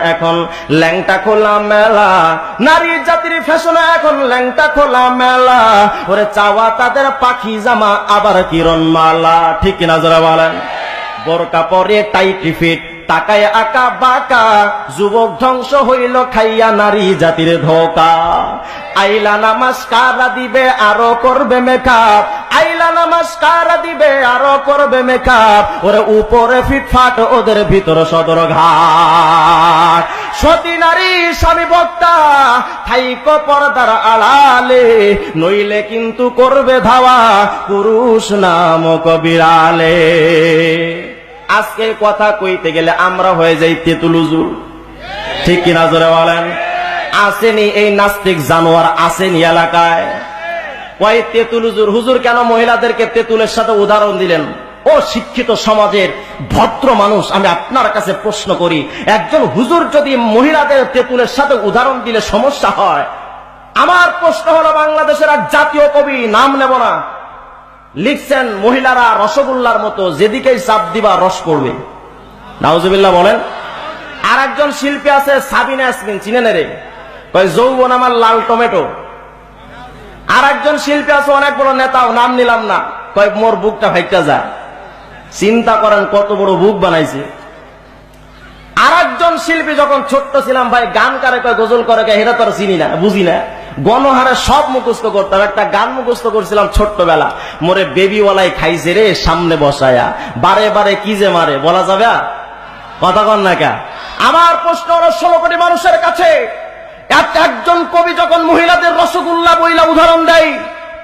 এখন ল্যাংটা খোলা মেলা, নারী জাতির ফ্যাশনে এখন ল্যাংটা খোলা মেলা। ওরে চাওয়া তাদের পাখি জামা, আবার কিরণ মালা ঠিক কিনা যারা বলেন? বোরকা পরে টাইটি ফিট টাকায় আকা বাঁকা, যুবক ধ্বংস হইল, খাইয়া নারী জাতির ধোকা। আইলা নামাজ কারা দিবে, আরও করবে মেকআপ। আইলা নামাজ কারা দিবে, আরও করবে মেকআপ। ওরে উপরে ফিটফাট, ওদের ভিতর সদর ঘাট। সতী নারী, স্বামী বক্তা, থাইক পর্দার আড়ালে, নইলে কিন্তু করবে ধাওয়া, পুরুষ নামক বিড়ালে। আজকে কথা কইতে গেলে আমরা হয়ে যাই তেতুলুজুর ঠিক কিনা জোরে বলেন? আসেনি এই নাস্তিক জানোয়ার, আসেনি এলাকায়। ওই তেতুল হুজুর হুজুর কেন মহিলাদেরকে তেতুলের সাথে উদাহরণ দিলেন? ও শিক্ষিত সমাজের ভদ্র মানুষ, আমি আপনার কাছে প্রশ্ন করি, একজন হুজুর যদি মহিলাদের তেতুলের সাথে উদাহরণ দিলে সমস্যা হয়? আমার প্রশ্ন হলো বাংলাদেশের এক জাতীয় কবি, নাম নেব না। লিখছেন মহিলারা রসগোল্লার মতো, যেদিকেই চাপ দিবা রস পড়বে। নাউজুবিল্লাহ বলেন আর একজন শিল্পী আছে সাবিনা ইয়াসমিন, চিনেন রে যৌবন আমার লাল টমেটো। আর একজন শিল্পী আছে অনেক বড় নেতাও নাম নিলাম না। কয়, মোর বুকটা ভাইটা যা চিন্তা করেন কত বড় বুক বানাইছে। আর একজন শিল্পী যখন ছোট্ট ছিলাম ভাই, গান কারে কয়, গজল করে কয় এটা তো চিনি না, বুঝি না। গণহারে সব মুখস্থ করতাম। একটা গান মুখস্থ করছিলাম ছোট্টবেলা। মোরে বেবিওয়ালাই খাইছে রে সামনে বসায়া। বারে বারে কি যে মারে, বলা যাবে কথা কন না কে আমার প্রশ্ন হলো, ষোলো কোটি মানুষের কাছে এক একজন কবি যখন মহিলাদের রসগোল্লা বইলা উদাহরণ দেয়,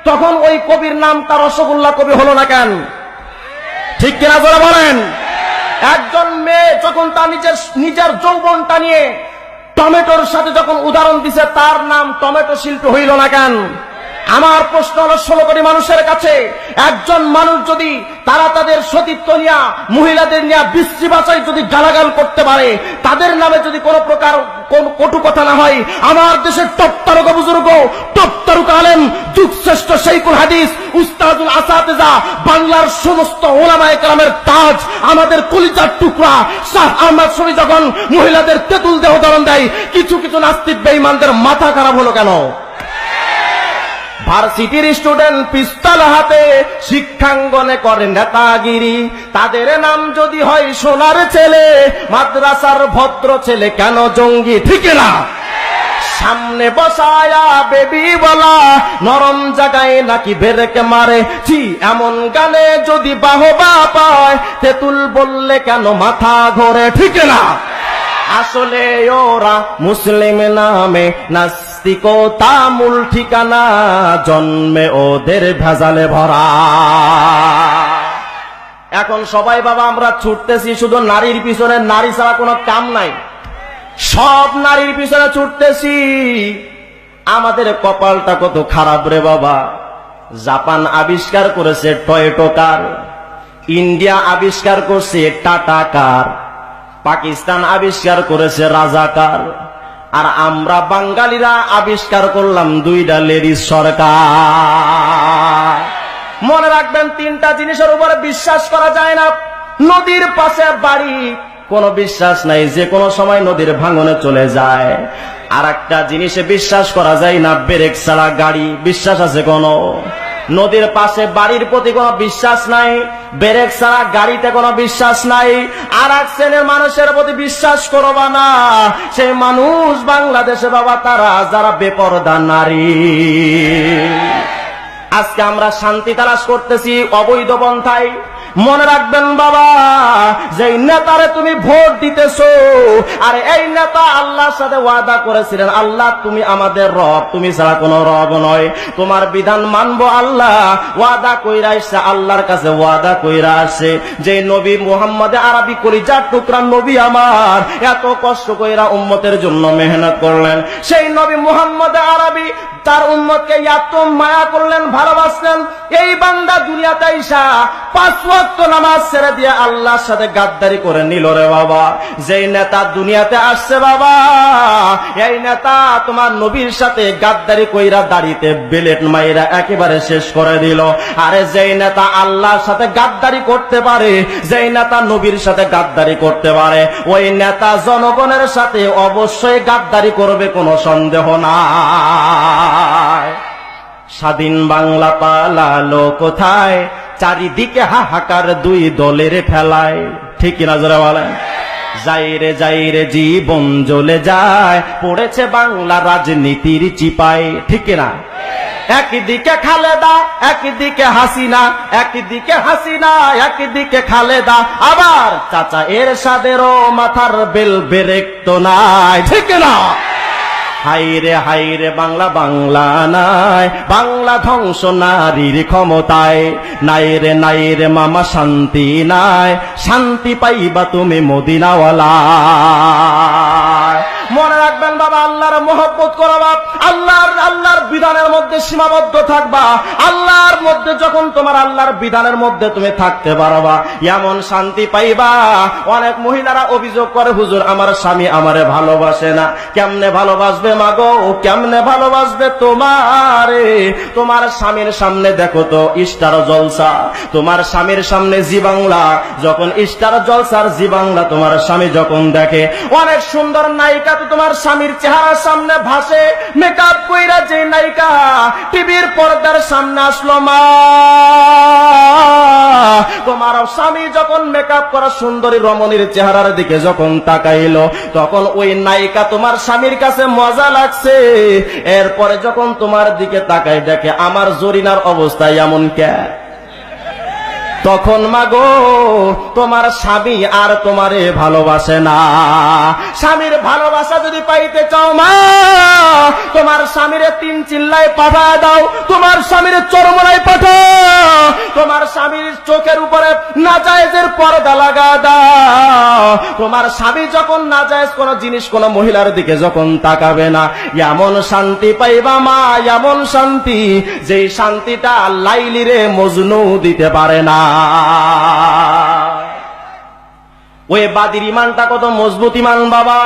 তখন ওই কবির নাম তার রসগোল্লা কবি হলো না কেন? ঠিক কিনা বলেন? একজন মেয়ে যখন তার নিজের নিজের যৌবনটা নিয়ে টমেটোর সাথে যখন উদাহরণ দিছে তার নাম টমেটো শিল্প হইল না কেন? আমার প্রশ্ন হলো, ষোলো কোটি মানুষের কাছে একজন মানুষ যদি তারা তাদের সতীত্ব নিয়ে, মহিলাদের নিয়ে বৃষ্টি বাঁচাই যদি গালাগাল করতে পারে, তাদের নামে যদি কোনো প্রকার কোন কটু কথা না হয়, আমার দেশের টপ তারকা বুজুর্গ, টপ তারকা আলেম যুগ শ্রেষ্ঠ শৈকুল হাদিস, উস্তাদুল আসাতেজা, বাংলার সমস্ত ওলামায়ে কেরামের তাজ, আমাদের কলিজার টুকরা, শাহ আহমদ শরী যখন মহিলাদের তেঁতুল দেহ ধরন দেয়, কিছু কিছু নাস্তিক বেঈমানদের মাথা খারাপ হলো কেন? ভার্সিটির স্টুডেন্ট পিস্তল হাতে শিক্ষাঙ্গনে করে নেতাগিরি। তাদের নাম যদি হয় সোনার ছেলে, মাদ্রাসার ভদ্র ছেলে, কেন জঙ্গি ঠিক না? সামনে বসায়া বেবি বলা, নরম জায়গায় নাকি বেরেকে মারে। জি এমন গানে যদি বাহবা পায়, তেতুল বললে কেন মাথা ঘরে ঠিক না? আসলে ওরা মুসলিম নামে নাস্তিকতা মূল ঠিকানা, জন্মে ওদের ভেজালে ভরা। এখন সবাই বাবা, আমরা ছুটতেছি, শুধু নারীর পিছনে, নারী ছাড়া কোনো কাম নাই। সব নারীর পিছনে ছুটতেছি। আমাদের কপালটা কত খারাপ রে বাবা। জাপান আবিষ্কার করেছে টয়েটো কার ইন্ডিয়া আবিষ্কার করছে টাটা কার, পাকিস্তান আবিষ্কার করেছে রাজাকার আর আমরা বাঙালিরা আবিষ্কার করলাম দুইটা লেডিস সরকার। মনে রাখবেন, তিনটা জিনিসের উপরে বিশ্বাস করা যায় না। নদীর পাশে বাড়ি, কোনো বিশ্বাস নাই, যে কোনো সময় নদীর ভাঙনে চলে যায়। আর একটা জিনিসে বিশ্বাস করা যায় না, ব্রেক ছাড়া গাড়ি, বিশ্বাস আছে কোনো? নদীর পাশে বাড়ির প্রতি কোনো বিশ্বাস নাই ব্রেক ছাড়া গাড়িতে কোনো বিশ্বাস নাই আর এক শ্রেণির মানুষের প্রতি বিশ্বাস করবা না। সেই মানুষ বাংলাদেশে বাবা, তারা যারা বেপরদা নারী। আজকে আমরা শান্তি তালাশ করতেছি অবৈধ পন্থায়। মনে রাখবেন বাবা যে নেতারে তুমি ভোট দিতেছো, আর এই নেতা আল্লাহর সাথে ওয়াদা করেছিলেন, আল্লাহ, তুমি আমাদের রব, তুমি ছাড়া কোনো রব নয়। তোমার বিধান মানবো আল্লাহ। ওয়াদা কইরা আসছে আল্লাহর কাছে ওয়াদা কইরা আসে যে নবী মোহাম্মদে আরবি করি যার টুকরা নবী আমার, এত কষ্ট কইরা উম্মতের জন্য মেহনত করলেন। সেই নবী মোহাম্মদে আরবি তার উম্মতকে এত মায়া করলেন ভালো ভালোবাসতেন এই বান্দা দুনিয়াতে আইসা পাঁচ ওয়াক্ত নামাজ ছেড়ে দিয়ে আল্লাহর সাথে গাদ্দারি করে নিল রে বাবা। যেই নেতা দুনিয়াতে আসছে বাবা, এই নেতা তোমার নবীর সাথে গাদ্দারি কইরা দাড়িতে বেলেট মাইরা একেবারে শেষ করে দিল। আরে যেই নেতা আল্লাহর সাথে গাদ্দারি করতে পারে, যেই নেতা নবীর সাথে গাদ্দারি করতে পারে, ওই নেতা জনগণের সাথে অবশ্যই গাদ্দারি করবে কোনো সন্দেহ নাই। স্বাধীন বাংলা পালালো কোথায়? চারিদিকে হাহাকার দুই দলের ঠেলায়। ঠিক কিনা জোরে বলেন? যাইরে যাইরে জীবন জ্বলে যায়। পড়েছে বাংলা রাজনীতির চিপায়। ঠিক কিনা? একদিকে খালেদা, একদিকে হাসিনা একদিকে হাসিনা, একদিকে খালেদা। আবার চাচা এর সাদেরও মাথার বেল বেরেক তো নাই। ঠিক না হাইরে হাইরে বাংলা বাংলা নাই। বাংলা ধ্বংস নারীর ক্ষমতায়। নাই রে নাই রে মামা, শান্তি নাই। শান্তি পাইবা তুমি মদিনাওয়ালা মনে রাখবেন বাবা, আল্লাহর মোহব্বত করবা আল্লাহর আল্লাহর বিধানের মধ্যে সীমাবদ্ধ থাকবা। আল্লাহর মধ্যে যখন তোমার আল্লাহর বিধানের মধ্যে তুমি থাকতে পারবা এমন শান্তি পাইবা। অনেক মহিলারা অভিযোগ করে, হুজুর, আমার স্বামী আমারে ভালোবাসে না। কেমনে ভালোবাসবে মাগো? কেমনে ভালোবাসবে তোমারে? তোমার স্বামীর সামনে দেখো তো, স্টার জলসা। তোমার স্বামীর সামনে জি বাংলা। যখন স্টার জলসার জি বাংলা, তোমার স্বামী যখন দেখে, অনেক সুন্দর নায়িকা তো তোমার স্বামীর চেহারার সামনে ভাসে মেকআপ কইরা যে নায়িকা, টিভির পর্দার সামনে আসলো মা। তোমার স্বামী যখন মেকআপ করা সুন্দরী রমণীর চেহারার দিকে যখন তাকাইলো, তখন ওই নায়িকা তোমার স্বামীর কাছে মজা লাগছে। এরপরে যখন তোমার দিকে তাকাই দেখে, আমার জরিনার অবস্থা এমন কে? তখন মাগো, তোমার স্বামী আর তোমারে ভালোবাসে না। স্বামীর ভালোবাসা যদি পাইতে চাও মা, তোমার স্বামীরে তিন চিল্লায় পাঠা দাও। তোমার স্বামীর চরমলায় পাঠাও। তোমার স্বামীর চোখের উপরে নাজায়েজের পর্দা লাগা দাও। তোমার স্বামী যখন নাজায়েজ কোন জিনিস কোন মহিলার দিকে যখন তাকাবে না, এমন শান্তি পাইবা মা, এমন শান্তি, যেই শান্তিটা লাইলিরে মজনু দিতে পারে না। ওই বাদির ইমানটা কত মজবুত ইমান বাবা।